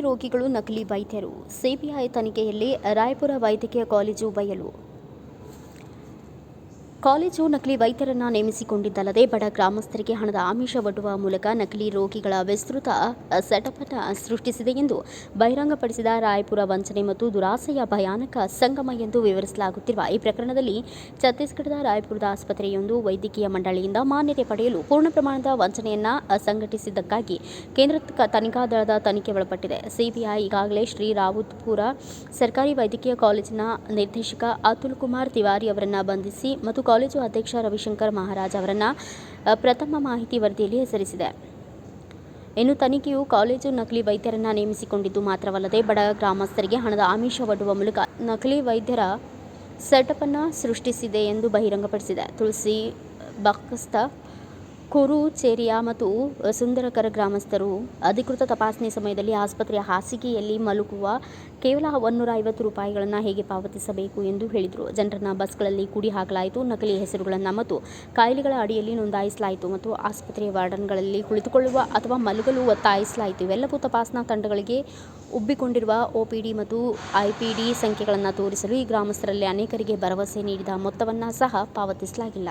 ರೋಗಿಗಳು ನಕಲಿ ವೈದ್ಯರು. ಸಿಬಿಐ ತನಿಖೆಯಲ್ಲಿ ರಾಯಪುರ ವೈದ್ಯಕೀಯ ಕಾಲೇಜು ಬಯಲು. ಕಾಲೇಜು ನಕಲಿ ವೈದ್ಯರನ್ನ ನೇಮಿಸಿಕೊಂಡಿದ್ದಲ್ಲದೆ ಬಡ ಗ್ರಾಮಸ್ಥರಿಗೆ ಹಣದ ಆಮಿಷ ಒಡ್ಡುವ ಮೂಲಕ ನಕಲಿ ರೋಗಿಗಳ ವಿಸ್ತೃತ ಸಟಪಟ ಸೃಷ್ಟಿಸಿದೆ ಎಂದು ಬಹಿರಂಗಪಡಿಸಿದ ರಾಯಪುರ ವಂಚನೆ ಮತ್ತು ದುರಾಸೆಯ ಭಯಾನಕ ಸಂಗಮ ಎಂದು ವಿವರಿಸಲಾಗುತ್ತಿರುವ ಈ ಪ್ರಕರಣದಲ್ಲಿ ಛತ್ತೀಸ್ಗಢದ ರಾಯಪುರದ ಆಸ್ಪತ್ರೆಯೊಂದು ವೈದ್ಯಕೀಯ ಮಂಡಳಿಯಿಂದ ಮಾನ್ಯತೆ ಪಡೆಯಲು ಪೂರ್ಣ ಪ್ರಮಾಣದ ವಂಚನೆಯನ್ನ ಸಂಘಟಿಸಿದ್ದಕ್ಕಾಗಿ ಕೇಂದ್ರ ತನಿಖಾ ದಳದ ತನಿಖೆ ಒಳಪಟ್ಟಿದೆ. ಸಿಬಿಐ ಈಗಾಗಲೇ ಶ್ರೀ ರಾವುತ್ಪುರ ಸರ್ಕಾರಿ ವೈದ್ಯಕೀಯ ಕಾಲೇಜಿನ ನಿರ್ದೇಶಕ ಅತುಲ್ ಕುಮಾರ್ ತಿವಾರಿ ಅವರನ್ನು ಬಂಧಿಸಿ ಮತ್ತು ಕಾಲೇಜು ಅಧ್ಯಕ್ಷ ರವಿಶಂಕರ್ ಮಹಾರಾಜ್ ಅವರನ್ನು ಪ್ರಥಮ ಮಾಹಿತಿ ವರದಿಯಲ್ಲಿ ಹೆಸರಿಸಿದೆ. ಇನ್ನು ತನಿಖೆಯು ಕಾಲೇಜು ನಕಲಿ ವೈದ್ಯರನ್ನ ನೇಮಿಸಿಕೊಂಡಿದ್ದು ಮಾತ್ರವಲ್ಲದೆ, ಬಡ ಗ್ರಾಮಸ್ಥರಿಗೆ ಹಣದ ಆಮಿಷ ಒಡ್ಡುವ ಮೂಲಕ ನಕಲಿ ವೈದ್ಯರ ಸೆಟಪನ್ನು ಸೃಷ್ಟಿಸಿದೆ ಎಂದು ಬಹಿರಂಗಪಡಿಸಿದೆ. ತುಳಸಿ ಬಕ್ಕಸ್ತ ಕುರು ಚೇರಿಯಾ ಮತ್ತು ಸುಂದರಕರ ಗ್ರಾಮಸ್ಥರು ಅಧಿಕೃತ ತಪಾಸಣೆ ಸಮಯದಲ್ಲಿ ಆಸ್ಪತ್ರೆಯ ಹಾಸಿಗೆಯಲ್ಲಿ ಮಲಗುವ ಕೇವಲ ಒನ್ನೂರ ಐವತ್ತು ರೂಪಾಯಿಗಳನ್ನು ಹೇಗೆ ಪಾವತಿಸಬೇಕು ಎಂದು ಹೇಳಿದರು. ಜನರನ್ನು ಬಸ್ಗಳಲ್ಲಿ ಕೂಡಿ ಹಾಕಲಾಯಿತು. ನಕಲಿ ಹೆಸರುಗಳನ್ನು ಮತ್ತು ಕಾಯಿಲೆಗಳ ಅಡಿಯಲ್ಲಿ ನೋಂದಾಯಿಸಲಾಯಿತು ಮತ್ತು ಆಸ್ಪತ್ರೆಯ ವಾರ್ಡನ್ಗಳಲ್ಲಿ ಕುಳಿತುಕೊಳ್ಳುವ ಅಥವಾ ಮಲಗಲು ಒತ್ತಾಯಿಸಲಾಯಿತು. ಇವೆಲ್ಲವೂ ತಪಾಸಣಾ ತಂಡಗಳಿಗೆ ಉಬ್ಬಿಕೊಂಡಿರುವ ಒಪಿಡಿ ಮತ್ತು ಐಪಿಡಿ ಸಂಖ್ಯೆಗಳನ್ನು ತೋರಿಸಲು ಈ ಗ್ರಾಮಸ್ಥರಲ್ಲಿ ಅನೇಕರಿಗೆ ಭರವಸೆ ನೀಡಿದ ಮೊತ್ತವನ್ನು ಸಹ ಪಾವತಿಸಲಾಗಿಲ್ಲ.